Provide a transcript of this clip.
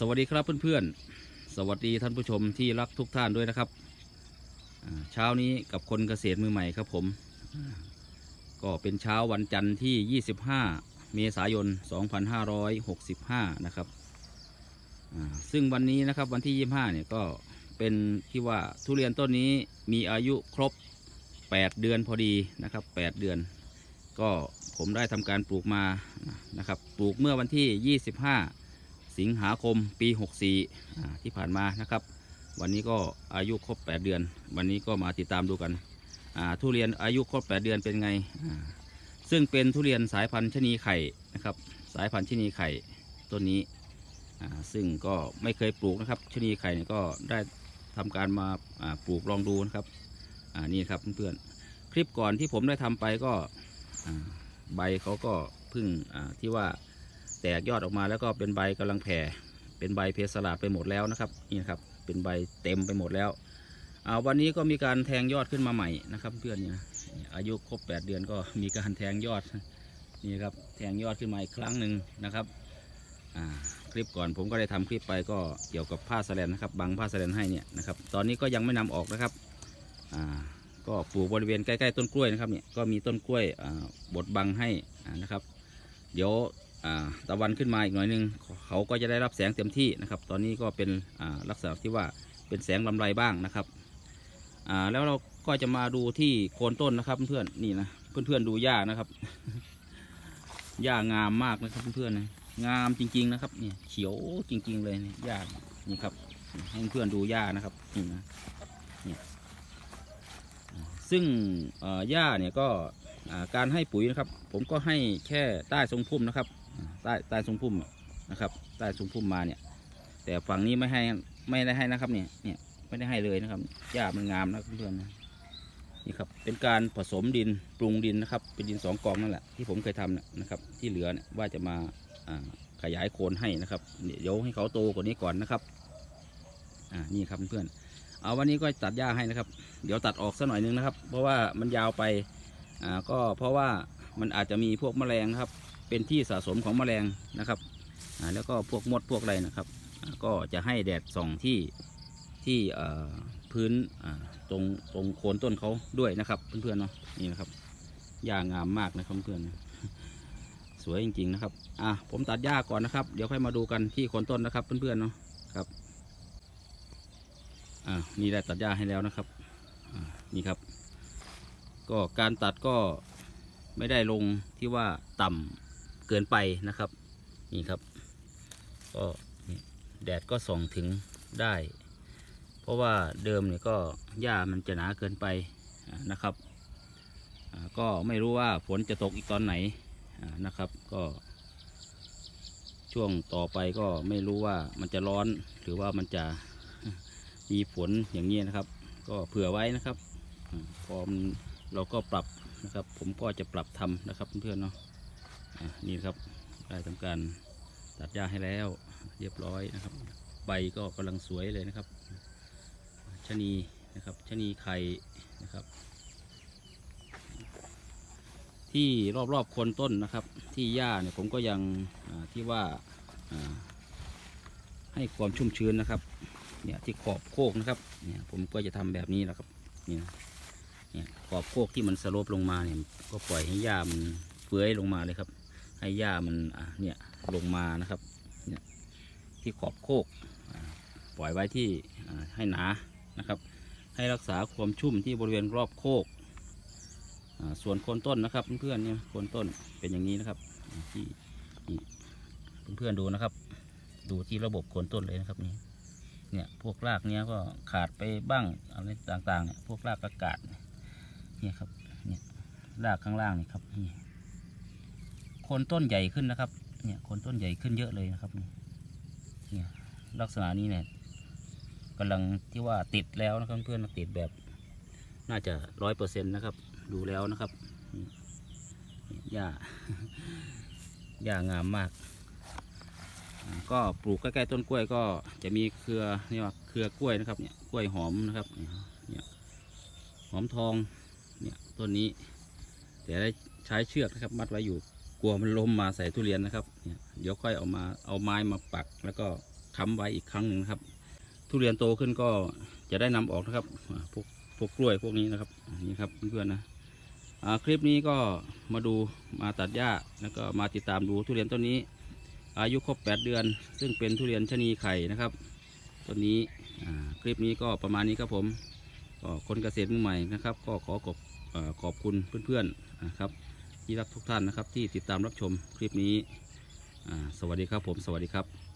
สวัสดีครับเพื่อนๆ สวัสดีท่านผู้ชมที่รักทุกท่านด้วยนะครับเช้านี้กับคนเกษตรมือใหม่ครับผม ก็เป็นเช้าวันจันทร์ที่ 25 เมษายน 2565 นะครับซึ่งวันนี้นะครับวันที่ 25 เนี่ยก็เป็นที่ว่าทุเรียนต้นนี้มีอายุครบ 8 เดือนพอดีนะครับ 8 เดือน ก็ผมได้ทำการปลูกมานะครับ ปลูกเมื่อวันที่ 25 สิงหาคมปี 64 ที่ผ่านมานะครับ วันนี้ก็อายุครบ 8 เดือน วันนี้ก็มาติดตามดูกันทุเรียนอายุครบ 8 เดือนเป็นไง ซึ่งเป็นทุเรียนสายพันธุ์ชนีไข่นะครับ สายพันธุ์ชนีไข่ต้นนี้ ซึ่งก็ไม่เคยปลูกนะครับชนีไข่เนี่ยก็ได้ทำการมาปลูกลองดูนะครับนี่ครับเพื่อนๆคลิปก่อนที่ผมได้ทำไปก็ใบเขาก็เพึ่งที่ว่า แตกยอดออกมาแล้วก็เป็นใบกำลังแผ่ เป็นใบเพสลาดไปหมดแล้วนะครับนี่นะครับเป็นใบเต็มไปหมดแล้วอ่าวันนี้ก็มีการแทงยอดขึ้นมาใหม่นะครับ เพื่อนนี่นะอายุครบ 8 เดือนก็มีการแทงยอดนี่ครับแทงยอดขึ้นมาอีกครั้งหนึ่งนะครับคลิปก่อนผมก็ได้ทำคลิปไปก็เกี่ยวกับผ้าสแลนนะครับบังผ้าสแลนให้เนี่ยนะครับตอนนี้ก็ยังไม่นำออกนะครับก็ปลูกบริเวณใกล้ๆต้นกล้วยนะครับเนี่ยก็มีต้นกล้วยบดบังให้นะครับ เดี๋ยว ตะวันขึ้นมาอีกหน่อยหนึงเขาก็จะได้รับแสงเต็มที่นะครับ ตอนนี้ก็เป็นลักษณะที่ว่าเป็นแสงลำไรบ้างนะครับแล้วเราก็จะมาดูที่โคนต้นนะครับเพื่อนๆนี่นะเพื่อนๆดูหญ้านะครับหญ้างามมากนะครับเพื่อนๆนะงามจริง ๆนะครับเนี่ยเขียวจริง ๆ เลยเนี่ยหญ้านี่ครับให้เพื่อนดูหญ้านะครับนี่นะเนี่ยซึ่งหญ้าเนี่ยก็การให้ปุ๋ยนะครับ ผมก็ให้แค่ใต้ทรงพุ่มนะครับ ใต้ใต้ทรงพุ่มนะครับ ใต้ทรงพุ่มมาเนี่ย แต่ฝั่งนี้ไม่ให้ไม่ได้ให้นะครับเนี่ยเนี่ยไม่ได้ให้เลยนะครับหญ้ามันงามนะเพื่อนๆนะนี่ครับเป็นการผสมดินปรุงดินนะครับ เป็นดินสองกองนั่นแหละที่ผมเคยทำนะครับ ที่เหลือเนี่ยว่าจะมาขยายโคนให้นะครับเดี๋ยวให้เขาโตกว่านี้ก่อนนะครับอ่านี่ครับเพื่อนเอาวันนี้ก็ตัดหญ้าให้นะครับ เดี๋ยวตัดออกสักหน่อยนึงนะครับ เพราะว่ามันยาวไปอ่าก็เพราะว่ามันอาจจะมีพวกแมลงครับ เป็นที่สะสมของแมลงนะครับแล้วก็พวกมดพวกอะไรนะครับ ก็จะให้แดดส่องที่ที่พื้นตรงตรงโคนต้นเขาด้วยนะครับเพื่อนๆเนาะนี่นะครับหญ้างามมากนะครับเพื่อนสวยจริงๆนะครับอะผมตัดหญ้าก่อนนะครับ เดี๋ยวค่อยมาดูกันที่โคนต้นนะครับเพื่อนๆเนาะครับอ่านี่ได้ตัดหญ้าให้แล้วนะครับนี่ครับ ก็การตัดก็ไม่ได้ลงที่ว่าต่ำ เกินไปนะครับ นี่ครับ ก็แดดก็ส่องถึงได้ เพราะว่าเดิมเนี่ยก็หญ้ามันจะหนาเกินไปนะครับ ก็ไม่รู้ว่าฝนจะตกอีกตอนไหนนะครับ ก็ ช่วงต่อไปก็ไม่รู้ว่ามันจะร้อนหรือว่ามันจะมีฝนอย่างนี้นะครับ ก็เผื่อไว้นะครับพอมเราก็ปรับนะครับ ผมก็จะปรับทำนะครับเพื่อนๆเนาะ นี่นะครับได้ทำการตัดหญ้าให้แล้วเรียบร้อยนะครับ ใบก็กำลังสวยเลยนะครับชะนีนะครับชะนีไข่นะครับ ที่รอบๆโคนต้นนะครับ ที่หญ้าเนี่ยผมก็ยังที่ว่าให้ความชุ่มชื้นนะครับเนี่ยที่ขอบโคกนะครับเนี่ยผมก็จะทำแบบนี้นะครับนี่นะเนี่ยขอบโคกที่มันสโลปลงมาเนี่ยก็ปล่อยให้หญ้ามันเฟื้อยลงมาเลยครับ ให้หญ้ามันเนี่ยลงมานะครับเนี่ยที่ขอบโคกปล่อยไว้ที่ให้หนานะครับ ให้รักษาความชุ่มที่บริเวณรอบโคกส่วนโคนต้นนะครับเพื่อนๆเนี่ยโคนต้นเป็นอย่างนี้นะครับที่เพื่อนๆดูนะครับ ดูที่ระบบโคนต้นเลยนะครับนี่เนี่ยพวกรากเนี้ยก็ขาดไปบ้างอะไรต่างๆเนี่ยพวกรากอากาศเนี่ยครับเนี่ยรากข้างล่างนี่ครับนี่ คนต้นใหญ่ขึ้นนะครับ เนี่ยคนต้นใหญ่ขึ้นเยอะเลยนะครับเนี่ยลักษณะนี้เนี่ยกำลังที่ว่าติดแล้วนะครับเพื่อนติดแบบน่าจะร้อยเปอร์เซ็นต์นะครับ ดูแล้วนะครับหญ้าหญ้างามมาก ก็ปลูกใกล้ๆต้นกล้วยก็จะมีเครือนี่ว่าเครือกล้วยนะครับเนี่ยกล้วยหอมนะครับเนี่ยหอมทองเนี่ยต้นนี้แต่ได้ใช้เชือกนะครับมัดไว้อยู่ กลัวมันล้มมาใส่ทุเรียนนะครับเดี๋ยวค่อยเอามาเอาไม้มาปัก แล้วก็ค้ำไว้อีกครั้งหนึ่งครับ ทุเรียนโตขึ้นก็จะได้นำออกนะครับพวกพวกกล้วยพวกนี้นะครับนี่ครับเพื่อนๆนะอ่าคลิปนี้ก็มาดูมาตัดหญ้าแล้วก็มาติดตามดูทุเรียนต้นนี้ อายุครบ 8 เดือน ซึ่งเป็นทุเรียนชะนีไข่นะครับต้นนี้คลิปนี้ก็ประมาณนี้ครับผมก็คนเกษตรมือใหม่นะครับ ก็ขอขอบขอบคุณเพื่อนๆนะครับ ที่รักทุกท่านนะครับ ที่ติดตามรับชมคลิปนี้ สวัสดีครับผม สวัสดีครับ